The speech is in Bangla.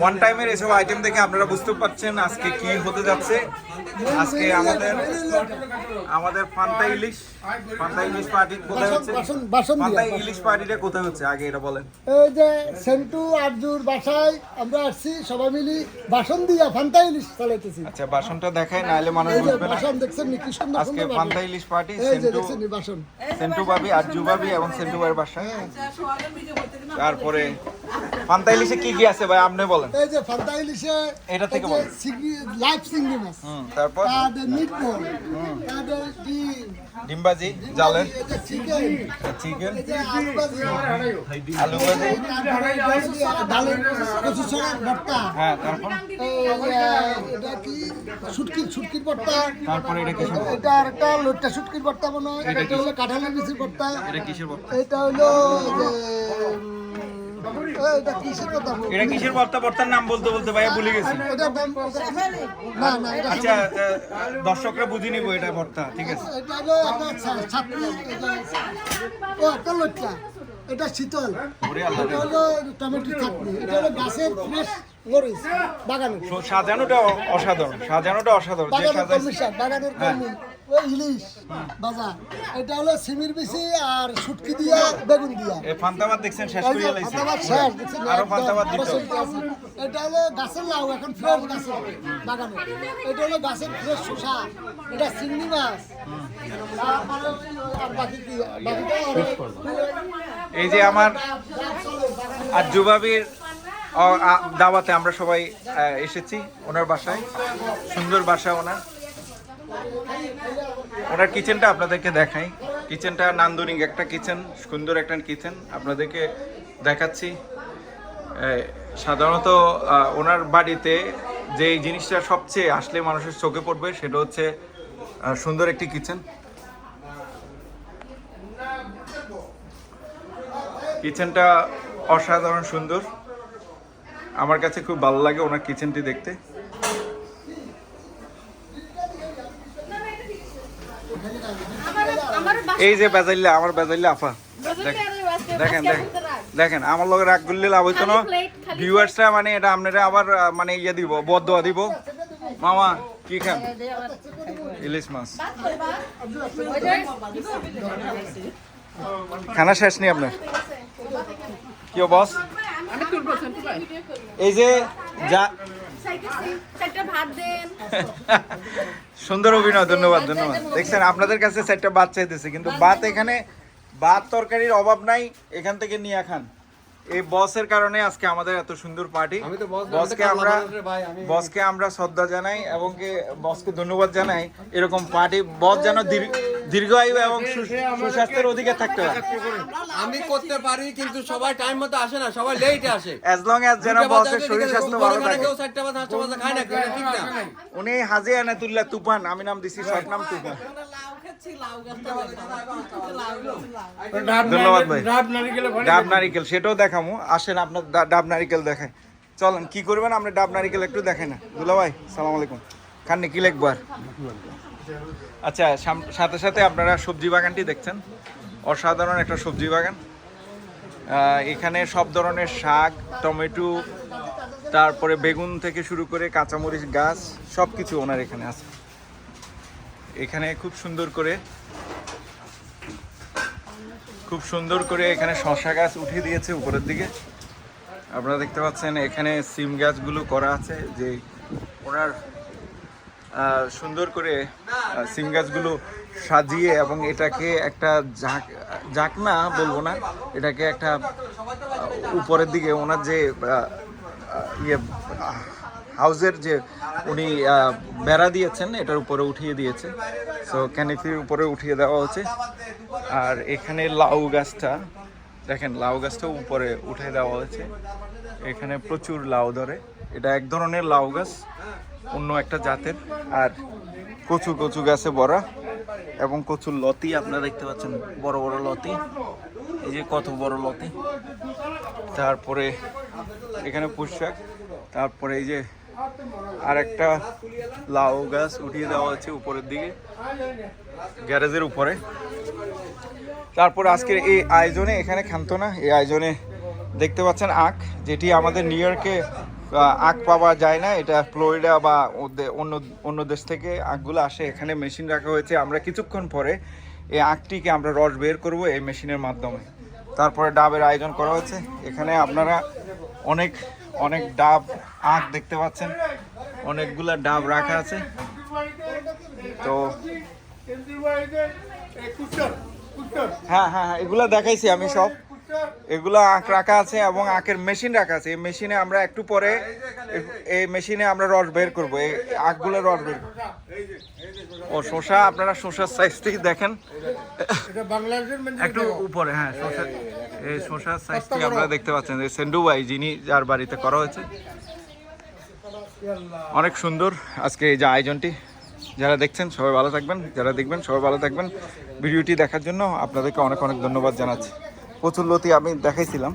ওয়ান টাইমের এসব আইটেম দেখে আপনারা বুঝতে পারছেন আজকে কি হতে যাচ্ছে। আজকে আমাদের আমাদের ফান্তা ইলিশ ফান্তা ইলিশ পার্টি কোথায় হচ্ছে? বাসন- বাসন ফান্তা ইলিশ পার্টিটা কোথায় হচ্ছে? আগে এটা বলেন। এই যে সেন্টু আরজুর বাসায় আমরা আসছি সবাই মিলি বাসন দিয়া ফান্তা ইলিশ চালাইতেছি। আচ্ছা বাসনটা দেখাই নাহলে মানুষ বুঝবে না। বাসন দেখছেন নি কি সুন্দর আজকে ফান্তা ইলিশ পার্টি এই যে সেন্টু দেখছেন নি বাসন। সেন্টু বাবি আরজু বাবি এবং সেন্টু ভাইয়ের বাসায়। হ্যাঁ। তারপরে ফান্তা ইলিশে কি কি আছে ভাই? আপনি বলেন। এই যে ফান্তা ইলিশে এটা থেকে বলেন। চিংড়ি লাইভ চিংড়ি মাছ। তারপর? Meatball. ডিম জালের? চিকেন চিকেন আলু ভাজি ডালের কচু ছড়ার ভর্তা। হ্যাঁ তারপর? এটা কি? শুটকির শুটকির ভর্তা। তারপরে এটা ভর্তা? এটা একটা লোটটা শুটকির ভর্তা হয় এটা হলো কাঁঠালের বিচির ভর্তা। এটা কিসের ভর্তা? এটা হলো এটা কিসের কথা বলব? এটা কিসের ভর্তা ভর্তার নাম বলতে বলতে ভাইয়া ভুলে গেছি। না না আচ্ছা দর্শকরা বুঝে নিব এটা ভর্তা ঠিক আছে। এটা শীতল ওরে আল্লাহ। রে। এটা হলো টমেটো চাটনি এটা হলো গাছের ফ্রেশ মরিচ বাগানের সাজানোটা অসাধারণ সাজানোটা অসাধারণ বাগানের বাগানের ওই ইলিশ। বাজার। এটা হলো সিমির বিচি আর শুটকি দিয়া বেগুন দিয়া। এই ফান্তাবাদ দেখছেন শেষ করে যে লাইছে। শেষ, দেখছেন আরও ফান্তাবাদ আরও দিতে। হবে। চলতে আছে। এটা হলো গাছের লাউ এখন ফ্রেশ গাছের বাগানে। এটা হলো গাছের ফ্রেশ শসা। এটা চিংড়ি মাছ। আর বাকি কি? বাকিটা এই যে আমার আর জুবাবির দাওয়াতে আমরা সবাই এসেছি ওনার বাসায়। সুন্দর বাসা ওনার ওনার কিচেনটা আপনাদেরকে দেখাই। কিচেনটা নান্দনিক একটা কিচেন, সুন্দর একটা কিচেন। আপনাদেরকে দেখাচ্ছি। সাধারণত ওনার বাড়িতে যে জিনিসটা সবচেয়ে আসলে মানুষের চোখে পড়বে সেটা হচ্ছে সুন্দর একটি কিচেন। কিচেনটা অসাধারণ সুন্দর। আমার কাছে খুব ভালো লাগে ওনার কিচেনটি দেখতে। এই যে বেজাইল্লা আমার বেজাইল্লা আফা। দেখেন দেখেন দেখেন। দেখেন আমার লগে রাগ করলে লাভ হইতো না। ভিউয়ার্সরা মানে এটা আপনারা আবার মানে ইয়ে দিব বদয়া দিব। মামা কি খান? ইলিশ মাছ। খানা শেষ নেই আপনার? কি বস এই যে যা সুন্দর অভিনয় ধন্যবাদ ধন্যবাদ। দেখছেন আপনাদের কাছে চারটা ভাত চাইতেছে কিন্তু বাত এখানে ভাত তরকারির অভাব নাই এখান থেকে নিয়ে খান। এই বসের কারণে আজকে আমাদের এত সুন্দর পার্টি বসকে আমরা বসকে আমরা শ্রদ্ধা জানাই এবং বসকে ধন্যবাদ জানাই। এরকম পার্টি বস যেন দীর্ঘায়ু এবং সু- সুস্বাস্থ্যের অধিকার থাকতে হয় আমি করতে পারি কিন্তু সবাই টাইম মতো আসে না সবাই লেটে আসে। অ্যাজ লং অ্যাজ যেন বসের শরীর স্বাস্থ্য ভালো থাকে। কেউ খায় না ঠিক না। উনি হাজে আনা তুল্লা তুফান আমি নাম দিছি শর্ট নাম তুফান। ধন্যবাদ ভাই ডাব নারিকেল সেটাও দেখামু। আসেন আপনার ডাব নারিকেল দেখায় চলেন কি করবেন? আপনি ডাব নারিকেল একটু দেখাই না। দুলা ভাই সালাম আলাইকুম। খাননি কি লিখব আর? আচ্ছা সাম- সাথে সাথে আপনারা সবজি বাগানটি দেখছেন। অসাধারণ একটা সবজি বাগান। এখানে সব ধরনের শাক টমেটো তারপরে বেগুন থেকে শুরু করে কাঁচামরিচ গাছ সব কিছু ওনার এখানে আছে। এখানে খুব সুন্দর করে, খুব সুন্দর করে এখানে শশা গাছ উঠিয়ে দিয়েছে উপরের দিকে। আপনারা দেখতে পাচ্ছেন এখানে সিম গাছগুলো করা আছে, যে ওনার সুন্দর করে সিম গাছগুলো সাজিয়ে এবং এটাকে একটা ঝাঁক ঝাঁক না বলব না, এটাকে একটা উপরের দিকে ওনার যে ইয়ে আহ, হাউসের যে উনি বেড়া দিয়েছেন এটার উপরে উঠিয়ে দিয়েছে। সো ক্যানিফির উপরে উঠিয়ে দেওয়া হচ্ছে। আর এখানে লাউ গাছটা দেখেন লাউ গাছটাও উপরে উঠে দেওয়া হয়েছে। এখানে প্রচুর লাউ ধরে। এটা এক ধরনের লাউ গাছ অন্য একটা জাতের। আর কচু কচু গাছে ভরা এবং কচুর লতি আপনারা দেখতে পাচ্ছেন বড় বড় লতি। এই যে কত বড় লতি। তারপরে এখানে পোশাক তারপরে এই যে আর একটা লাউ গাছ উঠিয়ে দেওয়া হচ্ছে উপরের দিকে, গ্যারেজের উপরে। তারপর আজকের এই আয়োজনে, এখানে খান্ত না, এই আয়োজনে দেখতে পাচ্ছেন আখ, যেটি আমাদের নিউ ইয়র্কে আখ পাওয়া যায় না। এটা ফ্লোরিডা বা অন্য অন্য দেশ থেকে আখগুলো আসে। এখানে মেশিন রাখা হয়েছে। আমরা কিছুক্ষণ পরে এই আখটিকে আমরা রস বের করব এই মেশিনের মাধ্যমে। তারপরে ডাবের আয়োজন করা হয়েছে এখানে আপনারা অনেক অনেক ডাব আখ দেখতে পাচ্ছেন। অনেকগুলা ডাব রাখা আছে। তো হ্যাঁ হ্যাঁ হ্যাঁ এগুলা দেখাইছি আমি সব। এগুলো আখ রাখা আছে এবং আখের মেশিন রাখা আছে। এই মেশিনে আমরা একটু পরে এই মেশিনে আমরা রস বের করব। এই আখগুলো রস বের ও শসা আপনারা শসার সাইজটি দেখেন। একটু উপরে হ্যাঁ শসা। এই শশার সাইজটি আপনারা দেখতে পাচ্ছেন এই সেন্ডু ভাই যিনি যার বাড়িতে করা হয়েছে। অনেক সুন্দর আজকে এই যে আয়োজনটি। যারা দেখছেন সবাই ভালো থাকবেন। যারা দেখবেন সবাই ভালো থাকবেন। ভিডিওটি দেখার জন্য আপনাদেরকে অনেক অনেক ধন্যবাদ জানাচ্ছি। প্রচুর লতি আমি দেখাইছিলাম।